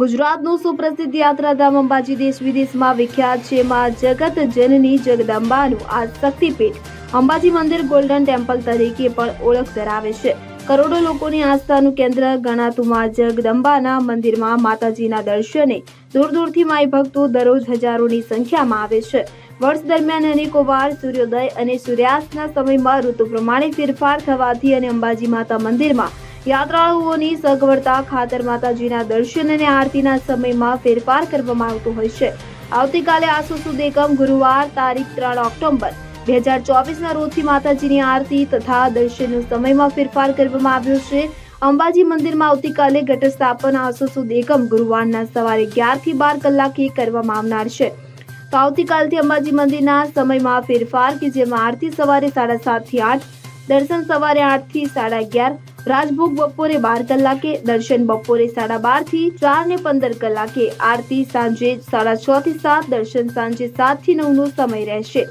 ગુજરાતનું સુપ્રસિદ્ધ યાત્રાધામ અંબાજી દેશ વિદેશમાં વિખ્યાત છે. માં જગત જનની જગદંબાનું આ શક્તિપીઠ અંબાજી મંદિર ગોલ્ડન ટેમ્પલ તરીકે પણ ઓળખ ધરાવે છે. કરોડો લોકોની આસ્થાનું કેન્દ્ર ગણાતું માં જગદંબાના મંદિરમાં માતાજીના દર્શને દૂર દૂરથી માય ભક્તો દરરોજ હજારોની સંખ્યામાં આવે છે. વર્ષ દરમિયાન અનેકો વાર સૂર્યોદય અને સૂર્યાસ્તના સમયમાં ઋતુ પ્રમાણે ફેરફાર થવાથી અને અંબાજી માતા મંદિરમાં યાત્રાળુઓની સગવડતા ખાતર માતાજીના દર્શન અને આરતીના સમયમાં ફેરફાર કરવામાં આવતો હોય છે. આવતીકાલે આસો સુદ એકમ ગુરુવાર તારીખ ત્રણ ઓક્ટોબર. બે હજાર ચોવીસના રોજથી માતાજીની આરતી તથા દર્શનનો સમયમાં ફેરફાર કરવામાં આવ્યો છે. અંબાજી મંદિરમાં આવતીકાલે ઘટ સ્થાપન આસો સુદ એકમ ગુરુવારના સવારે અગિયારથી બાર કલાકે કરવામાં આવનાર છે. તો આવતીકાલથી અંબાજી મંદિરના સમયમાં ફેરફાર કે જેમાં આરતી સવારે સાડા સાતથી આઠ, દર્શન સવારે આઠથી સાડા અગિયાર રાજભોગ બપોરે બાર કલાકે, દર્શન બપોરે સાડા બારથી ચાર ને પંદર કલાકે, આરતી સાંજે સાડા છ થી સાત, દર્શન સાંજે સાતથી નવ નો સમય રહેશે.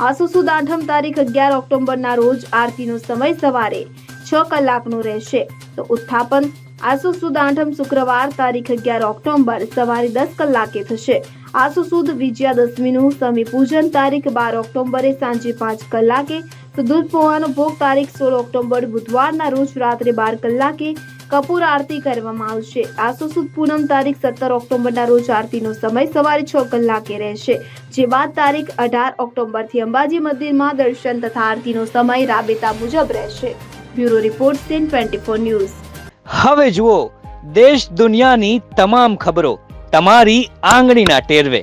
આસો સુદ આઠમ તારીખ અગિયાર ઓક્ટોબરના રોજ આરતીનો સમય સવારે છ કલાકનો રહેશે. તો ઉત્થાપન. આસો સુદ આઠમ શુક્રવાર તારીખ અગિયાર ઓક્ટોબર સવારે દસ કલાકે થશે. આસો સુદ વિજયાદશમીનું સમી પૂજન તારીખ બાર ઓક્ટોબરે સાંજે પાંચ કલાકે તો દૂધ પૌવાનો ભોગ તારીખ સોળ ઓક્ટોબર બુધવારના રોજ રાત્રે બાર કલાકે કપૂર આરતી કરવામાં આવશે. આસો સુદ પૂનમ તારીખ સત્તર ઓક્ટોબરના રોજ આરતીનો સમય સવારે છ કલાકે રહેશે. જે બાદ તારીખ અઢાર ઓક્ટોબરથી અંબાજી મંદિરમાં દર્શન તથા આરતીનો સમય રાબેતા મુજબ રહેશે. Bureau report CN twenty four news. હવે જુઓ, દેશ દુનિયાની તમામ ખબરો તમારી આંગળીના ટેરવે.